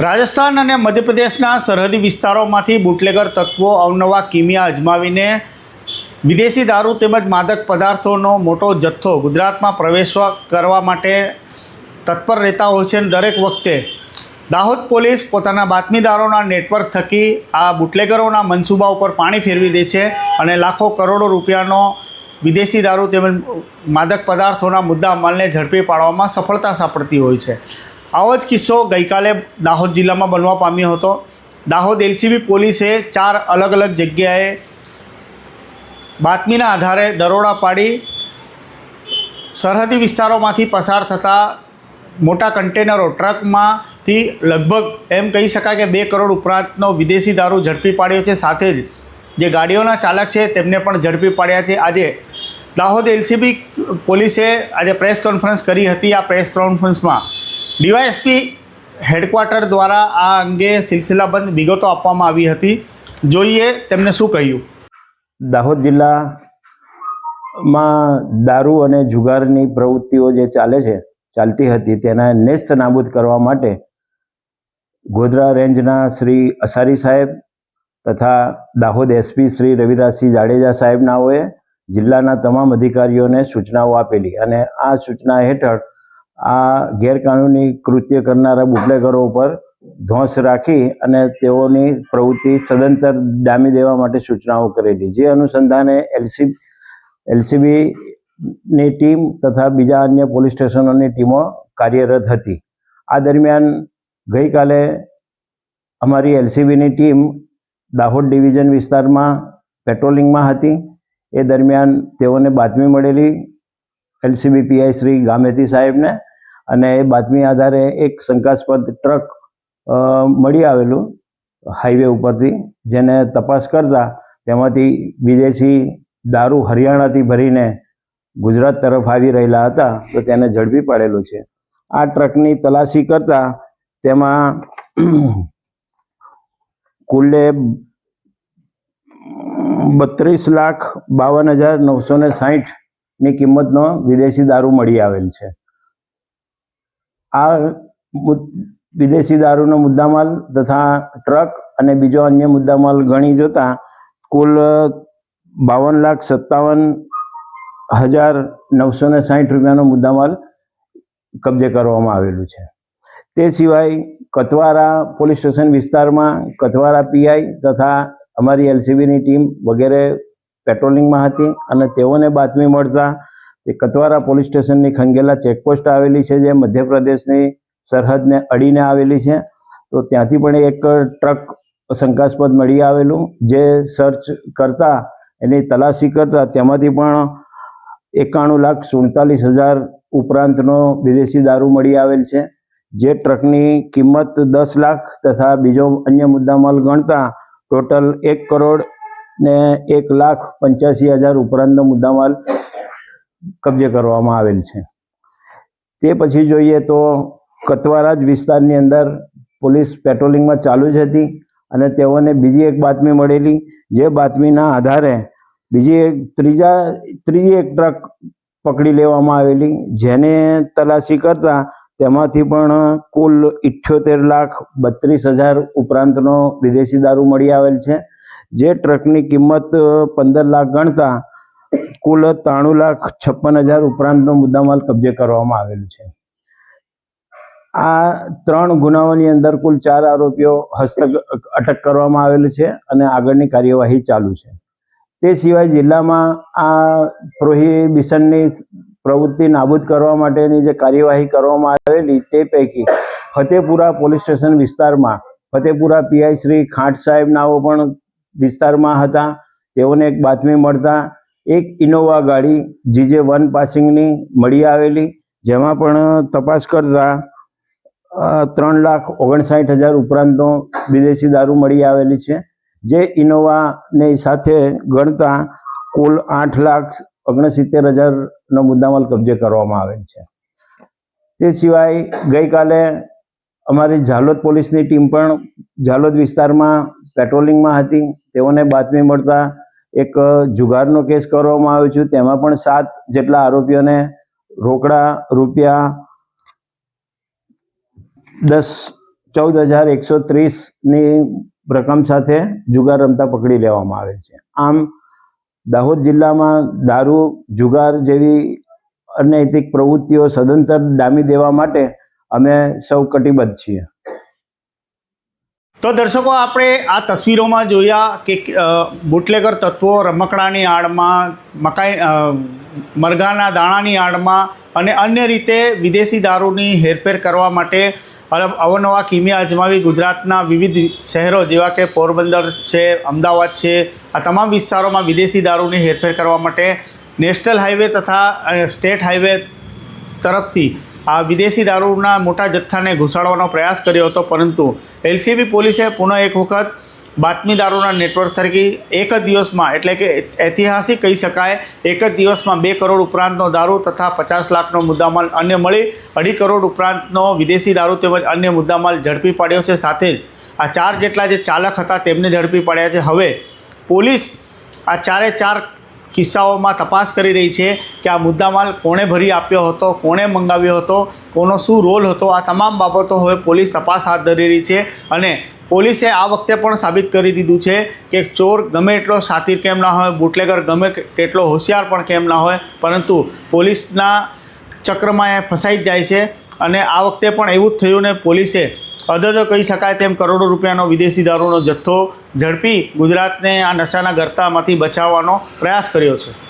રાજસ્થાન અને મધ્યપ્રદેશના સરહદી વિસ્તારોમાંથી બુટલેગર તત્વો અવનવા કિમિયા અજમાવીને વિદેશી દારૂ તેમજ માદક પદાર્થોનો મોટો જથ્થો ગુજરાતમાં પ્રવેશ કરવા માટે તત્પર રહેતા હોય છે અને દરેક વખતે દાહોદ પોલીસ પોતાના બાતમીદારોના નેટવર્ક થકી આ બુટલેગરોના મનસૂબા ઉપર પાણી ફેરવી દે છે અને લાખો કરોડો રૂપિયાનો વિદેશી દારૂ તેમજ માદક પદાર્થોના મુદ્દા અમલને ઝડપી પાડવામાં સફળતા સાંપડતી હોય છે. આવો જ કિસ્સો ગઈકાલે દાહોદ જિલ્લામાં બનવા પામ્યો હતો. દાહોદ એલસીબી પોલીસે ચાર અલગ અલગ જગ્યાએ બાતમીના આધારે દરોડા પાડી સરહદી વિસ્તારોમાંથી પસાર થતા મોટા કન્ટેનરો ટ્રકમાંથી લગભગ એમ કહી શકાય કે બે કરોડ ઉપરાંતનો વિદેશી દારૂ ઝડપી પાડ્યો છે. સાથે જ જે ગાડીઓના ચાલક છે તેમને પણ ઝડપી પાડ્યા છે. આજે દાહોદ એલસીબી પોલીસે આજે પ્રેસ કોન્ફરન્સ કરી હતી. આ પ્રેસ કોન્ફરન્સમાં ડીવાયએસપી હેડક્વાર્ટર દ્વારા આ અંગે સિલસિલાબંધ વિગતો આપવામાં આવી હતી. જોઈએ તેમને શું કહ્યું. દાહોદ જિલ્લામાં દારૂ અને જુગારની પ્રવૃત્તિઓ જે ચાલે છે, ચાલતી હતી, તેના નેસ્ત નાબૂદ કરવા માટે ગોધરા રેન્જના શ્રી અસારી સાહેબ તથા દાહોદ એસપી શ્રી રવિરાજસિંહ જાડેજા સાહેબનાઓએ જિલ્લાના તમામ અધિકારીઓને સૂચનાઓ આપેલી અને આ સૂચના હેઠળ આ ગેરકાનૂની કૃત્ય કરનારા બુટલેગરો ઉપર ધોંસ રાખી અને તેઓની પ્રવૃત્તિ સદંતર ડામી દેવા માટે સૂચનાઓ કરેલી. જે અનુસંધાને એલસી એલસીબીની ટીમ તથા બીજા અન્ય પોલીસ સ્ટેશનોની ટીમો કાર્યરત હતી. આ દરમિયાન ગઈકાલે અમારી એલસીબીની ટીમ દાહોદ ડિવિઝન વિસ્તારમાં પેટ્રોલિંગમાં હતી. એ દરમિયાન તેઓને બાતમી મળેલી એલસીબી પીઆઈ શ્રી ગામેતી સાહેબને અને એ બાતમી આધારે એક શંકાસ્પદ ટ્રક મળી આવેલું હાઈવે ઉપરથી, જેને તપાસ કરતા તેમાંથી વિદેશી દારૂ હરિયાણાથી ભરીને ગુજરાત તરફ આવી રહેલા હતા, તો તેને ઝડપી પાડેલું છે. આ ટ્રકની તલાશી કરતા તેમાં કુલ્લે બત્રીસ લાખ બાવન હજાર નવસો ને સાહીઠની કિંમતનો વિદેશી દારૂ મળી આવેલ છે. આ વિદેશી દારૂનો મુદ્દામાલ તથા ટ્રક અને બીજો અન્ય મુદ્દામાલ ગણી જોતા કુલ બાવન લાખ સત્તાવન હજાર નવસો ને સાહીઠ રૂપિયાનો મુદ્દામાલ કબજે કરવામાં આવેલું છે. તે સિવાય કતવારા પોલીસ સ્ટેશન વિસ્તારમાં કતવારા પીઆઈ તથા અમારી એલસીબીની ટીમ વગેરે પેટ્રોલિંગમાં હતી અને તેઓને બાતમી મળતા એ કતવારા પોલીસ સ્ટેશનની ખંગેલા ચેકપોસ્ટ આવેલી છે જે મધ્યપ્રદેશની સરહદને અડીને આવેલી છે. તો ત્યાંથી પણ એક ટ્રક શંકાસ્પદ મળી આવેલું જે સર્ચ કરતા, એની તલાશી કરતા તેમાંથી પણ એકાણું લાખ સુડતાલીસ હજાર ઉપરાંતનો વિદેશી દારૂ મળી આવેલ છે. જે ટ્રકની કિંમત દસ લાખ તથા બીજો અન્ય મુદ્દામાલ ગણતા ટોટલ એક કરોડ ને એક લાખ પંચ્યાસી હજાર ઉપરાંતનો મુદ્દામાલ કબજે કરવામાં આવેલ છે. તે પછી જોઈએ તો કતવારા જ વિસ્તારની અંદર પોલીસ પેટ્રોલિંગમાં ચાલુ જ હતી અને તેઓને બીજી એક બાતમી મળેલી, જે બાતમીના આધારે બીજી એક ત્રીજા, ત્રીજી એક ટ્રક પકડી લેવામાં આવેલી. જેને તલાશી કરતા તેમાંથી પણ કુલ ઇઠ્યોતેર લાખ બત્રીસ હજાર ઉપરાંતનો વિદેશી દારૂ મળી આવેલ છે. જે ટ્રકની કિંમત પંદર લાખ ગણતા કુલ ત્રાણું લાખ છપ્પન હજાર ઉપરાંતનો મુદ્દામાલ કબજે કરવામાં આવેલ છે. આ ત્રણ ગુનાઓની અંદર કુલ ચાર આરોપીઓ હસ્તક અટક કરવામાં આવેલ છે અને આગળની કાર્યવાહી ચાલુ છે. તે સિવાય જિલ્લામાં આ પ્રોહિબિશનની પ્રવૃત્તિ નાબૂદ કરવા માટેની જે કાર્યવાહી કરવામાં આવેલી તે પૈકી ફતેપુરા પોલીસ સ્ટેશન વિસ્તારમાં ફતેપુરા પીઆઈ શ્રી ખાંટ સાહેબનાઓ પણ વિસ્તારમાં હતા. તેઓને એક બાતમી મળતા એક ઇનોવા ગાડી જીજે વન પાસિંગની મળી આવેલી, જેમાં પણ તપાસ કરતા ત્રણ લાખ ઓગણસાઠ હજાર ઉપરાંતનો વિદેશી દારૂ મળી આવેલી છે. જે ઇનોવાની સાથે ગણતા કુલ આઠ લાખ ઓગણસિત્તેર હજારનો મુદ્દામાલ કબજે કરવામાં આવેલ છે. તે સિવાય ગઈકાલે અમારી ઝાલોદ પોલીસની ટીમ પણ ઝાલોદ વિસ્તારમાં પેટ્રોલિંગમાં હતી. તેઓને બાતમી મળતા એક જુગારનો કેસ કરવામાં આવ્યો છે. તેમાં પણ સાત જેટલા આરોપીઓને રોકડા રૂપિયા દસ, ચૌદ હજાર એકસો ત્રીસની રકમ સાથે જુગાર રમતા પકડી લેવામાં આવે છે. આમ, દાહોદ જિલ્લામાં દારૂ, જુગાર જેવી અનૈતિક પ્રવૃત્તિઓ સદંતર ડામી દેવા માટે અમે સૌ કટિબદ્ધ છીએ. તો દર્શકો, આપણે આ તસવીરોમાં જોયા કે બુટલેગર તત્વો રમકડાની આડમાં, મકાઈ મરઘાના દાણાની આડમાં અને અન્ય રીતે વિદેશી દારૂની હેરફેર કરવા માટે અવનવા કિમિયા અજમાવી ગુજરાતના વિવિધ શહેરો, જેવા કે પોરબંદર છે, અમદાવાદ છે, આ તમામ વિસ્તારોમાં વિદેશી દારૂની હેરફેર કરવા માટે નેશનલ હાઈવે તથા સ્ટેટ હાઈવે તરફથી આ વિદેશી દારૂના મોટા જથ્થાને ઘુસાડવાનો પ્રયાસ કર્યો હતો, પરંતુ એલસીબી પોલીસે પુનઃ એક વખત બાતમીદારોના નેટવર્ક તરીકે એક જ દિવસમાં, એટલે કે ઐતિહાસિક કહી શકાય, એક જ દિવસમાં બે કરોડ ઉપરાંતનો દારૂ તથા પચાસ લાખનો મુદ્દામાલ અન્ય મળી, અઢી કરોડ ઉપરાંતનો વિદેશી દારૂ તેમજ અન્ય મુદ્દામાલ ઝડપી પાડ્યો છે. સાથે જ આ ચાર જેટલા જે ચાલક હતા તેમને ઝડપી પાડ્યા છે. હવે પોલીસ આ ચારે ચાર કિસ્સાઓમાં તપાસ કરી રહી છે કે આ મુદ્દામાલ કોણે ભરી આપ્યો હતો, કોણે મંગાવ્યો હતો, કોનો શું રોલ હતો, આ તમામ બાબતો હવે પોલીસ તપાસ હાથ ધરી રહી છે અને પોલીસે આ વખતે પણ સાબિત કરી દીધું છે કે ચોર ગમે એટલો સાતીર કેમ ના હોય, બુટલેગર ગમે કેટલો હોશિયાર પણ કેમ ના હોય, પરંતુ પોલીસના ચક્રમાં એ ફસાઈ જ જાય છે અને આ વખતે પણ એવું જ થયું ને પોલીસે અધધો કહી શકાય તેમ કરોડો રૂપિયાનો વિદેશી દારૂનો જથ્થો ઝડપી ગુજરાતને આ નશાના ગરતામાંથી બચાવવાનો પ્રયાસ કર્યો છે.